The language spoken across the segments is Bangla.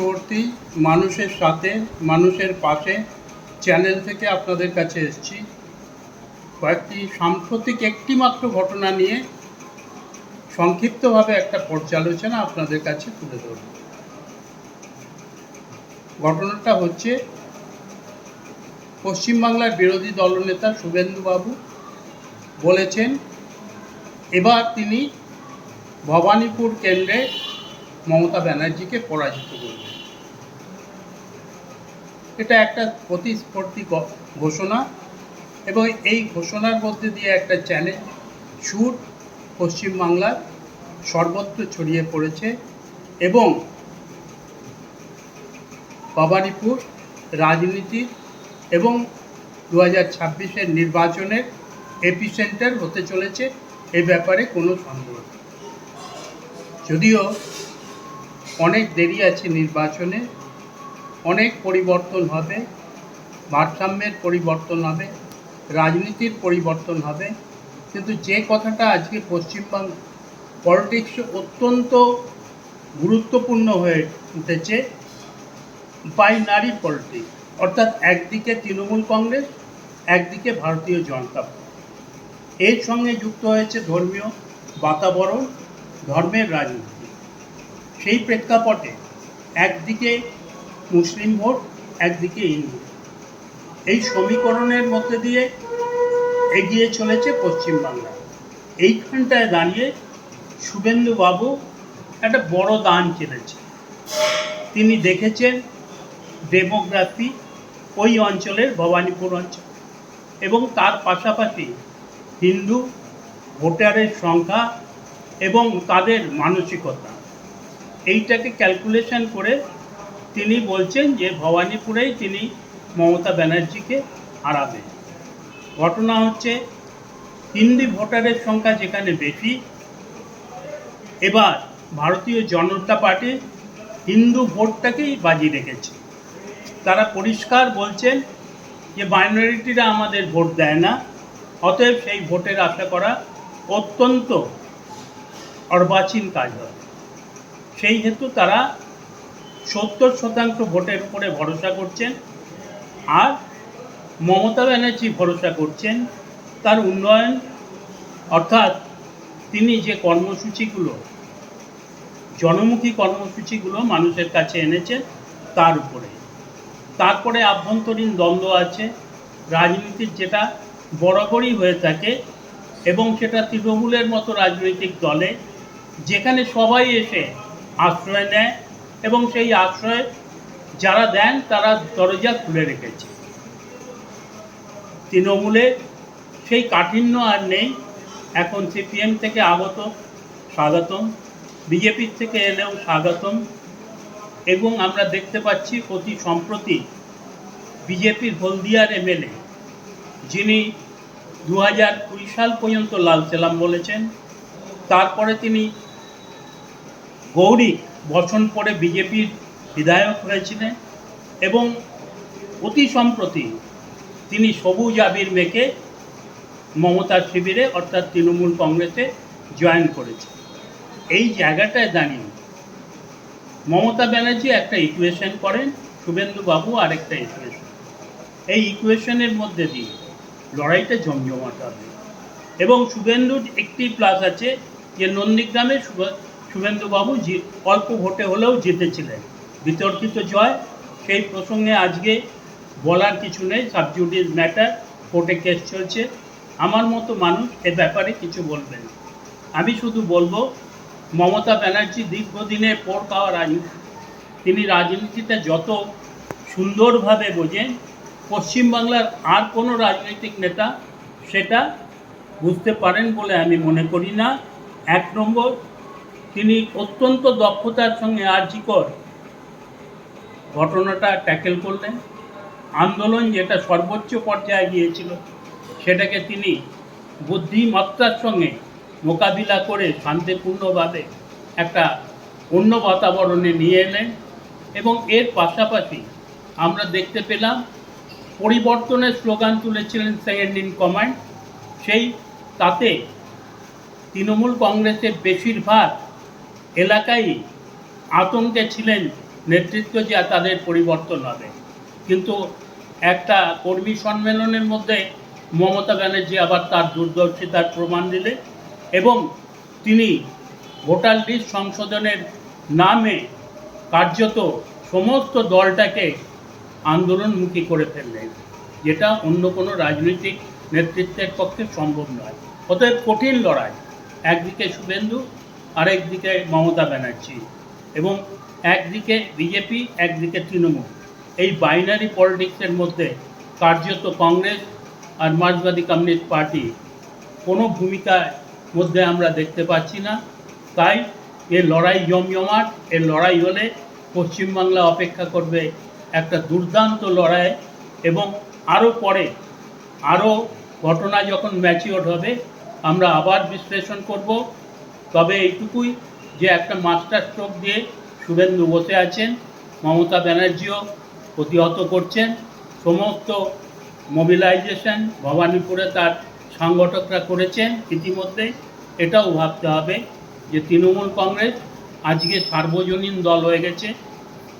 চক্রবর্তী মানুষের সাথে, মানুষের পাশে চ্যানেল থেকে আপনাদের কাছে এসেছি। কয়েকটি সাম্প্রতিক একটি মাত্র ঘটনা নিয়ে সংক্ষিপ্তভাবে একটা পর্যালোচনা আপনাদের কাছে তুলে ধরব। ঘটনাটা হচ্ছে, পশ্চিমবাংলার বিরোধী দলনেতা শুভেন্দুবাবু বলেছেন, এবার তিনি ভবানীপুর কেন্দ্রে মমতা ব্যানার্জিকে পরাজিত করবেন এটা একটা প্রতিস্পর্ধী ঘোষণা এবং এই ঘোষণার মধ্যে দিয়ে একটা চ্যালেঞ্জ সুর পশ্চিমবাংলার সর্বত্র ছড়িয়ে পড়েছে এবং ভবানীপুর রাজনীতির এবং দু হাজার ছাব্বিশের নির্বাচনের এপিসেন্টার হতে চলেছে, এ ব্যাপারে কোনো সন্দেহ যদিও অনেক দেরি আছে নির্বাচনে, অনেক পরিবর্তন হবে, ভারসাম্যের পরিবর্তন হবে, রাজনীতির পরিবর্তন হবে, কিন্তু যে কথাটা আজকে পশ্চিমবঙ্গ পলিটিক্স অত্যন্ত গুরুত্বপূর্ণ হয়ে উঠেছে বাইনারি পলিটিক্স অর্থাৎ একদিকে তৃণমূল কংগ্রেস, একদিকে ভারতীয় জনতা এর সঙ্গে যুক্ত হয়েছে ধর্মীয় বাতাবরণ, ধর্মের রাজনীতি। সেই প্রেক্ষাপটে একদিকে মুসলিম ভোট, একদিকে হিন্দু এই সমীকরণের মধ্যে দিয়ে এগিয়ে চলেছে পশ্চিমবাংলা এইখানটায় দাঁড়িয়ে শুভেন্দু বাবু একটা বড় দান চেলেছে তিনি দেখেছেন ডেমোগ্রাফি ওই অঞ্চলের ভবানীপুর অঞ্চল এবং তার পাশাপাশি হিন্দু ভোটারের সংখ্যা এবং তাদের মানসিকতা। এইটাকে ক্যালকুলেশন করে তিনি বলছেন যে ভবানীপুরেই তিনি মমতা ব্যানার্জিকে হারাবেন। ঘটনা হচ্ছে, হিন্দি ভোটারের সংখ্যা যেখানে বেশি, এবার ভারতীয় জনতা পার্টি হিন্দু ভোটটাকেই বাজি রেখেছে। তারা পরিষ্কার বলছেন যে মাইনরিটিরা আমাদের ভোট দেয় না, অতএব সেই ভোটের আশা করা অত্যন্ত অর্বাচীন কাজ হয়। সেই হেতু তারা সত্তর শতাংশ ভোটের উপরে ভরসা করছেন আর মমতা ব্যানার্জি ভরসা করছেন। তার উন্নয়ন, অর্থাৎ তিনি যে কর্মসূচিগুলো, জনমুখী কর্মসূচিগুলো মানুষের কাছে এনেছেন তার উপরে। তারপরে আভ্যন্তরীণ দ্বন্দ্ব আছে, রাজনীতির যেটা বরাবরই হয়ে থাকে এবং সেটা তৃণমূলের মতো রাজনৈতিক দলে, যেখানে সবাই এসে আশ্রয় নেয় এবং সেই আশ্রয় যারা দেন, তারা দরজা খুলে রেখেছে। তৃণমূলে সেই কাঠিন্য আর নেই। এখন সিপিএম থেকে আগত স্বাগতম বিজেপির থেকে এলেও স্বাগতম, এবং আমরা দেখতে পাচ্ছি অতি সম্প্রতি বিজেপির হলদিয়ার এমএলএ, যিনি দু হাজার কুড়ি সাল পর্যন্ত লাল সেলাম বলেছেন, তারপরে তিনি গৌরী বসন পরে বিজেপির বিধায়ক হয়েছিলেন এবং অতি সম্প্রতি তিনি সবুজ আবির মেকে মমতার শিবিরে অর্থাৎ তৃণমূল কংগ্রেসে জয়েন করেছে এই জায়গাটায় দাঁড়িয়ে মমতা ব্যানার্জি একটা ইকুয়েশন করেন শুভেন্দু বাবু আরেকটা ইকুয়েশন এই ইকুয়েশনের মধ্যে দিয়ে লড়াইটা জমজমাট হবে। এবং শুভেন্দুর একটি প্লাস আছে যে নন্দীগ্রামে শুভেন্দুবাবু অল্প ভোটে হলেও জিতেছিলেন। বিতর্কিত জয়, সেই প্রসঙ্গে আজকে বলার কিছু নেই, সাবজুডিস ম্যাটার, কোর্টে কেস চলছে। আমার মতো মানুষ এ ব্যাপারে কিছু বলবে না। আমি শুধু বলব, মমতা ব্যানার্জি দীর্ঘদিনের পর পাওয়া রাজনীতি। তিনি রাজনীতিটা যত সুন্দরভাবে বোঝেন, পশ্চিমবাংলার আর কোনো রাজনৈতিক নেতা সেটা বুঝতে পারেন বলে আমি মনে করি না। এক নম্বর তিনি অত্যন্ত দক্ষতার সঙ্গে আর্জিকর ঘটনাটা ট্যাকেল করলেন। আন্দোলন যেটা সর্বোচ্চ পর্যায়ে গিয়েছিল, সেটাকে তিনি বুদ্ধিমত্তার সঙ্গে মোকাবিলা করে শান্তিপূর্ণভাবে একটা অন্য বাতাবরণে নিয়ে এলেন এবং এর পাশাপাশি আমরা দেখতে পেলাম, পরিবর্তনের স্লোগান তুলেছিলেন সেকেন্ড ইন কমান্ড। সেই তাতে তৃণমূল কংগ্রেসের বেশিরভাগ এলাকায় আতঙ্কে ছিলেন নেতৃত্ব যে তাদের পরিবর্তন হবে। কিন্তু একটা কর্মী সম্মেলনের মধ্যে মমতা ব্যানার্জি আবার তার দূরদর্শিতার প্রমাণ দিলে এবং তিনি ভোটার লিস্ট সংশোধনের নামে কার্যত সমস্ত দলটাকে আন্দোলনমুখী করে ফেললেন, যেটা অন্য কোনো রাজনৈতিক নেতৃত্বের পক্ষে সম্ভব নয়। অতএব কঠিন লড়াই। একদিকে শুভেন্দু আরেকদিকে মমতা ব্যানার্জি এবং একদিকে বিজেপি, একদিকে তৃণমূল। এই বাইনারি পলিটিক্সের মধ্যে কার্যত কংগ্রেস আর মার্ক্সবাদী কমিউনিস্ট পার্টি কোনো ভূমিকার মধ্যে আমরা দেখতে পাচ্ছি না। তাই এ লড়াই জমজমাট এ লড়াই হলে পশ্চিমবাংলা অপেক্ষা করবে একটা দুর্দান্ত লড়াই এবং আরও পরে আরও ঘটনা যখন ম্যাচিওর হবে, আমরা আবার বিশ্লেষণ করব। তবে এইটুকুই যে একটা মাস্টার স্ট্রোক দিয়ে শুভেন্দু বসে আছেন, মমতা ব্যানার্জিও প্রতিহত করছেন, সমস্ত মোবিলাইজেশন ভবানীপুরে তার সংগঠকরা করেছেন ইতিমধ্যে, এটাও ভাবতে হবে যে তৃণমূল কংগ্রেস আজকে সার্বজনীন দল হয়ে গেছে,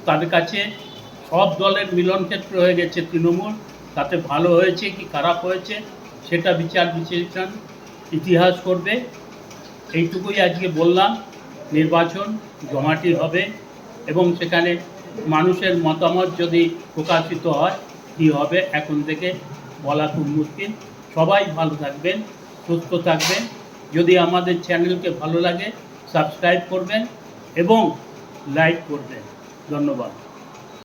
তাদের কাছে সব দলের মিলন ক্ষেত্র হয়ে গেছে তৃণমূল, তাতে ভালো হয়েছে কি খারাপ হয়েছে সেটা বিচার বিশ্লেষণ ইতিহাস করবে। এইটুকুই আজকে বললাম, নির্বাচন জমাটি হবে এবং সেখানে মানুষের মতামত যদি প্রকাশিত হয়, কী হবে, এখন থেকে বলা খুব মুশকিল। সবাই ভালো থাকবেন, সুস্থ থাকবেন। যদি আমাদের চ্যানেলকে ভালো লাগে, সাবস্ক্রাইব করবেন এবং লাইক করবেন। ধন্যবাদ।